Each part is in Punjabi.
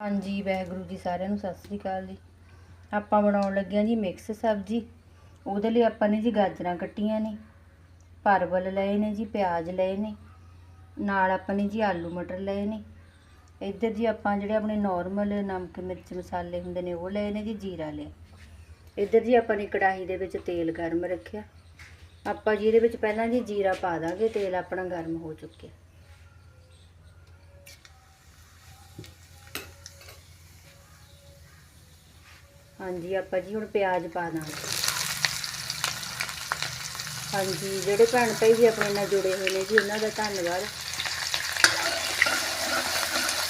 ਹਾਂਜੀ, ਵਾਹਿਗੁਰੂ ਜੀ ਸਾਰਿਆਂ ਨੂੰ ਸਤਿ ਸ੍ਰੀ ਅਕਾਲ ਜੀ। ਆਪਾਂ ਬਣਾਉਣ ਲੱਗੇ ਹਾਂ ਜੀ ਮਿਕਸ ਸਬਜ਼ੀ। ਉਹਦੇ ਲਈ ਆਪਾਂ ਨੇ ਜੀ ਗਾਜਰਾਂ ਕੱਟੀਆਂ ਨੇ, ਪਰਵਲ ਲਏ ਨੇ ਜੀ, ਪਿਆਜ਼ ਲਏ ਨੇ, ਨਾਲ ਆਪਾਂ ਨੇ ਜੀ ਆਲੂ ਮਟਰ ਲਏ ਨੇ। ਇੱਧਰ ਜੀ ਆਪਾਂ ਜਿਹੜੇ ਆਪਣੇ ਨਾਰਮਲ ਨਮਕ ਮਿਰਚ ਮਸਾਲੇ ਹੁੰਦੇ ਨੇ, ਉਹ ਲਏ ਨੇ ਜੀ ਜੀਰਾ ਲਿਆ। ਇੱਧਰ ਜੀ ਆਪਾਂ ਨੇ ਕੜਾਹੀ ਦੇ ਵਿੱਚ ਤੇਲ ਗਰਮ ਰੱਖਿਆ। ਆਪਾਂ ਜੀ ਇਹਦੇ ਵਿੱਚ ਪਹਿਲਾਂ ਜੀ ਜੀਰਾ ਪਾ ਦਾਂਗੇ, ਤੇਲ ਆਪਣਾ ਗਰਮ ਹੋ ਚੁੱਕਿਆ। ਹਾਂਜੀ, ਆਪਾਂ ਜੀ ਹੁਣ ਪਿਆਜ਼ ਪਾ ਦਾਂਗੇ। ਹਾਂਜੀ, ਜਿਹੜੇ ਭੈਣ ਭਾਈ ਜੀ ਆਪਣੇ ਨਾਲ ਜੁੜੇ ਹੋਏ ਨੇ ਜੀ, ਉਹਨਾਂ ਦਾ ਧੰਨਵਾਦ।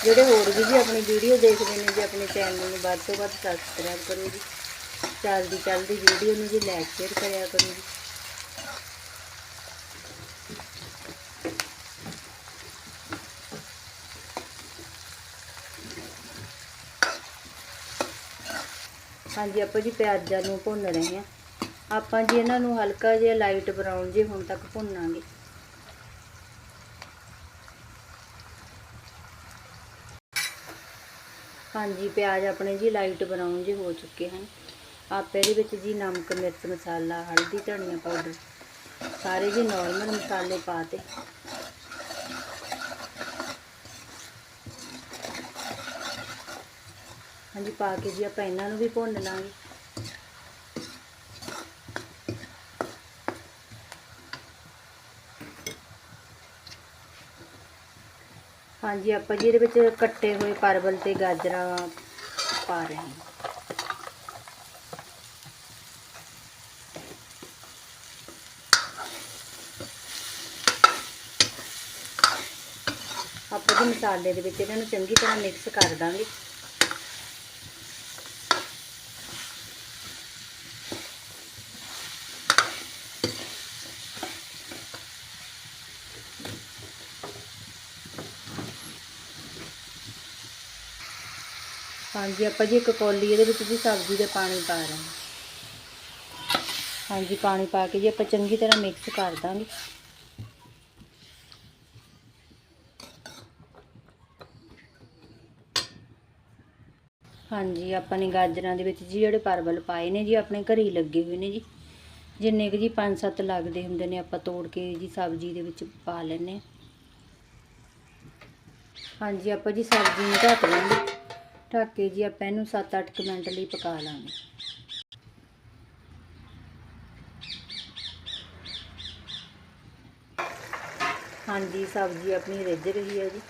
ਜਿਹੜੇ ਹੋਰ ਵੀ ਜੀ ਆਪਣੀ ਵੀਡੀਓ ਦੇਖਦੇ ਨੇ ਜੀ, ਆਪਣੇ ਚੈਨਲ ਨੂੰ ਵੱਧ ਤੋਂ ਵੱਧ ਸਬਸਕ੍ਰਾਈਬ ਕਰੋ ਜੀ। ਚੱਲਦੀ ਚੱਲਦੀ ਵੀਡੀਓ ਨੂੰ ਜੀ ਲਾਈਕ ਸ਼ੇਅਰ ਕਰਿਆ ਕਰੋ ਜੀ। ਹਾਂਜੀ, ਆਪਾਂ ਜੀ ਪਿਆਜ਼ਾਂ ਨੂੰ ਭੁੰਨ ਰਹੇ ਹਾਂ। ਆਪਾਂ ਜੀ ਇਹਨਾਂ ਨੂੰ ਹਲਕਾ ਜਿਹਾ ਲਾਈਟ ਬਰਾਊਨ ਜੇ ਹੁਣ ਤੱਕ ਭੁੰਨਾਂਗੇ। ਹਾਂਜੀ, ਪਿਆਜ਼ ਆਪਣੇ ਜੀ ਲਾਈਟ ਬਰਾਊਨ ਜੇ ਹੋ ਚੁੱਕੇ ਹਨ। ਆਪਾਂ ਇਹਦੇ ਵਿੱਚ ਜੀ ਨਮਕ, ਮਿਰਚ, ਮਸਾਲਾ, ਹਲਦੀ, ਧਨੀਆ ਪਾਊਡਰ, ਸਾਰੇ ਜੀ ਨਾਰਮਲ ਮਸਾਲੇ ਪਾਤੇ ਹਾਂਜੀ, ਪਾ ਕੇ ਜੀ ਆਪਾਂ ਇਹਨਾਂ ਨੂੰ ਵੀ ਭੁੰਨ ਲਾਂਗੇ। ਹਾਂਜੀ, ਆਪਾਂ ਜੀ ਇਹਦੇ ਵਿੱਚ ਕੱਟੇ ਹੋਏ ਪਰਵਲ ਤੇ ਗਾਜਰਾਂ ਪਾ ਰਹੇ ਹਾਂ। ਆਪਾਂ ਜੀ ਮਸਾਲੇ ਦੇ ਵਿੱਚ ਇਹਨਾਂ ਨੂੰ ਚੰਗੀ ਤਰ੍ਹਾਂ ਮਿਕਸ ਕਰ ਦਾਂਗੇ। ਹਾਂਜੀ, ਆਪਾਂ ਜੀ ਇੱਕ ਕੌਲੀ ਇਹਦੇ ਵਿੱਚ ਜੀ ਸਬਜ਼ੀ ਦਾ ਪਾਣੀ ਪਾ ਰਹੇ ਹਾਂ। ਹਾਂਜੀ, ਪਾਣੀ ਪਾ ਕੇ ਜੀ ਆਪਾਂ ਚੰਗੀ ਤਰ੍ਹਾਂ ਮਿਕਸ ਕਰ ਦਾਂਗੇ। ਹਾਂਜੀ ਆਪਾਂ ਨੇ ਗਾਜਰਾਂ ਦੇ ਵਿੱਚ ਜੀ ਜਿਹੜੇ ਪਰਵਲ ਪਾਏ ਨੇ ਜੀ, ਆਪਣੇ ਘਰੇ ਹੀ ਲੱਗੇ ਹੋਏ ਨੇ ਜੀ। ਜਿੰਨੇ ਕੁ ਜੀ 5-7 ਲੱਗਦੇ ਹੁੰਦੇ ਨੇ, ਆਪਾਂ ਤੋੜ ਕੇ ਜੀ ਸਬਜ਼ੀ ਦੇ ਵਿੱਚ ਪਾ ਲੈਨੇ ਹਾਂ। ਹਾਂਜੀ, ਆਪਾਂ ਜੀ ਸਬਜ਼ੀ ਨੂੰ ਢੱਕ ਲਾਂਗੇ ਢੱਕ ਕੇ ਜੀ, ਆਪਾਂ ਇਹਨੂੰ 7-8 ਮਿੰਟ ਲਈ ਪਕਾ ਲਾਂਗੇ। ਹਾਂਜੀ, ਸਬਜ਼ੀ ਆਪਣੀ ਰਿੱਝ ਰਹੀ ਹੈ ਜੀ।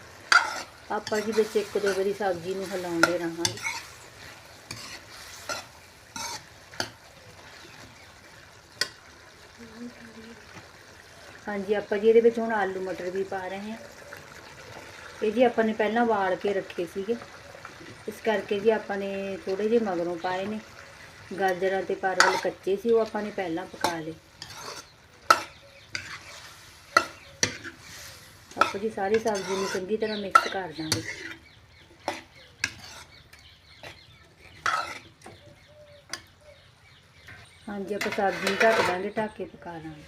ਆਪਾਂ ਜੀ ਵਿੱਚ ਇੱਕ ਦੋ ਵਾਰੀ ਸਬਜ਼ੀ ਨੂੰ ਹਿਲਾਉਂਦੇ ਰਹਾਂਗੇ। ਹਾਂਜੀ, ਆਪਾਂ ਜੀ ਇਹਦੇ ਵਿੱਚ ਹੁਣ ਆਲੂ ਮਟਰ ਵੀ ਪਾ ਰਹੇ ਹਾਂ। ਇਹ ਜੀ ਆਪਾਂ ਨੇ ਪਹਿਲਾਂ ਵਾਲ ਕੇ ਰੱਖੇ ਸੀਗੇ। ਇਸ ਕਰਕੇ ਜੀ ਆਪਾਂ ਨੇ ਥੋੜੇ ਜਿਹੇ ਮਗਰੋਂ ਪਾਏ ਨੇ। ਗਾਜਰਾਂ ਤੇ ਪਰਵਲ ਕੱਚੇ ਸੀ, ਉਹ ਆਪਾਂ ਨੇ ਪਹਿਲਾਂ ਪਕਾ ਲਏ। ਆਪਾਂ ਜੀ ਸਾਰੀ ਸਬਜ਼ੀ ਨੂੰ ਚੰਗੀ ਤਰ੍ਹਾਂ ਮਿਕਸ ਕਰ ਦਾਂਗੇ। ਹਾਂਜੀ, ਆਪਾਂ ਸਬਜ਼ੀ ਨੂੰ ਢੱਕ ਦਾਂਗੇ, ਢੱਕ ਕੇ ਪਕਾ ਦਾਂਗੇ।